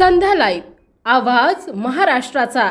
संध्या live. आवाज महाराष्ट्राचा.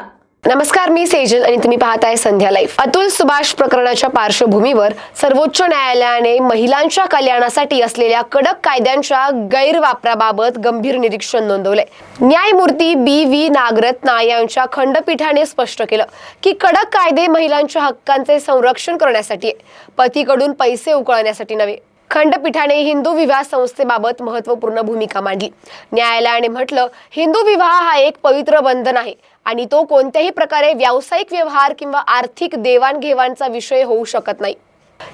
नमस्कार मी सेजल आणि तुम्ही पाहताय संध्या लाईव्ह. अतुल सुभाष प्रकरणाच्या पार्श्वभूमीवर सर्वोच्च न्यायालयाने महिलांच्या कल्याणासाठी असलेल्या कडक कायद्यांच्या गैरवापराबाबत गंभीर निरीक्षण नोंदवलंय. न्यायमूर्ती बी व्ही नागरत्ना यांच्या खंडपीठाने स्पष्ट केलं की कडक कायदे महिलांच्या हक्कांचे संरक्षण करण्यासाठी आहे, पतीकडून पैसे उकळण्यासाठी नव्हे. खंडपीठाने हिंदू विवाह संस्थेबाबत महत्त्वपूर्ण भूमिका मांडली. न्यायालयाने म्हटलं हिंदू विवाह हा एक पवित्र बंधन आहे आणि तो कोणत्याही प्रकारे व्यावसायिक व्यवहार किंवा आर्थिक देवाणघेवाणचा विषय होऊ शकत नाही.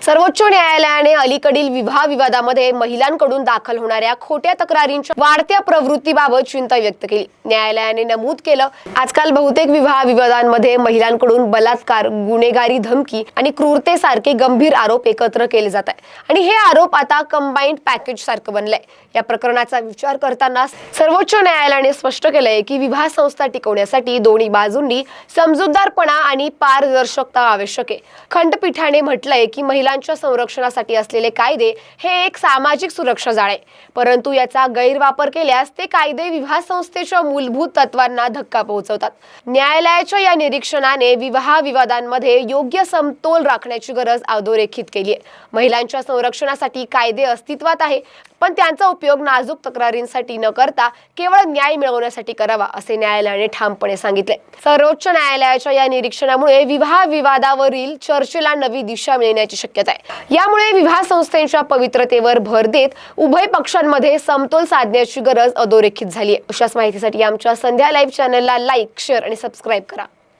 सर्वोच्च न्यायालयाने अलीकडील विवाह विवादामध्ये महिलांकडून दाखल होणाऱ्या खोट्या तक्रारींच्या वाढत्या प्रवृत्तीबाबत चिंता व्यक्त केली. न्यायालयाने नमूद केलं आजकाल बहुतेक विवाह विवादांमध्ये महिलांकडून बलात्कार गुन्हेगारी धमकी आणि क्रूरतेसारखे गंभीर आरोप एकत्र केले जात आहे आणि हे आरोप आता कंबाईंड पॅकेज सारखं बनलंय. या प्रकरणाचा विचार करताना सर्वोच्च न्यायालयाने स्पष्ट केलंय की विवाह संस्था टिकवण्यासाठी दोन्ही बाजूंनी समजूतदारपणा आणि पारदर्शकता आवश्यक आहे. खंडपीठाने म्हटलंय की महिलांच्या संरक्षणासाठी असलेले कायदे हे एक सामाजिक सुरक्षा जाळ. आहे परंतु याचा गैरवापर केल्यास ते कायदे विवाह संस्थेच्या मूलभूत तत्वांना धक्का पोहोचवतात. न्यायालयाच्या या निरीक्षणाने विवाह विवादांमध्ये योग्य समतोल राखण्याची गरज अधोरेखित केली आहे महिलांच्या संरक्षणासाठी कायदे अस्तित्वात आहे पण त्यांचा उपयोग नाजूक तक्रारींसाठी न करता केवळ न्याय मिळवण्यासाठी करावा असे न्यायालयाने ठामपणे सांगितले. सर्वोच्च न्यायालयाच्या या निरीक्षणामुळे विवाह विवादावरील चर्चेला नवी दिशा मिळण्याची शक्यता आहे. यामुळे विवाह संस्थेच्या पवित्रतेवर भर देत उभय पक्षांमध्ये समतोल साधण्याची गरज अधोरेखित झाली आहे. अशाच माहितीसाठी आमच्या संध्या लाईव्ह चॅनलला लाईक शेअर आणि सबस्क्राईब करा.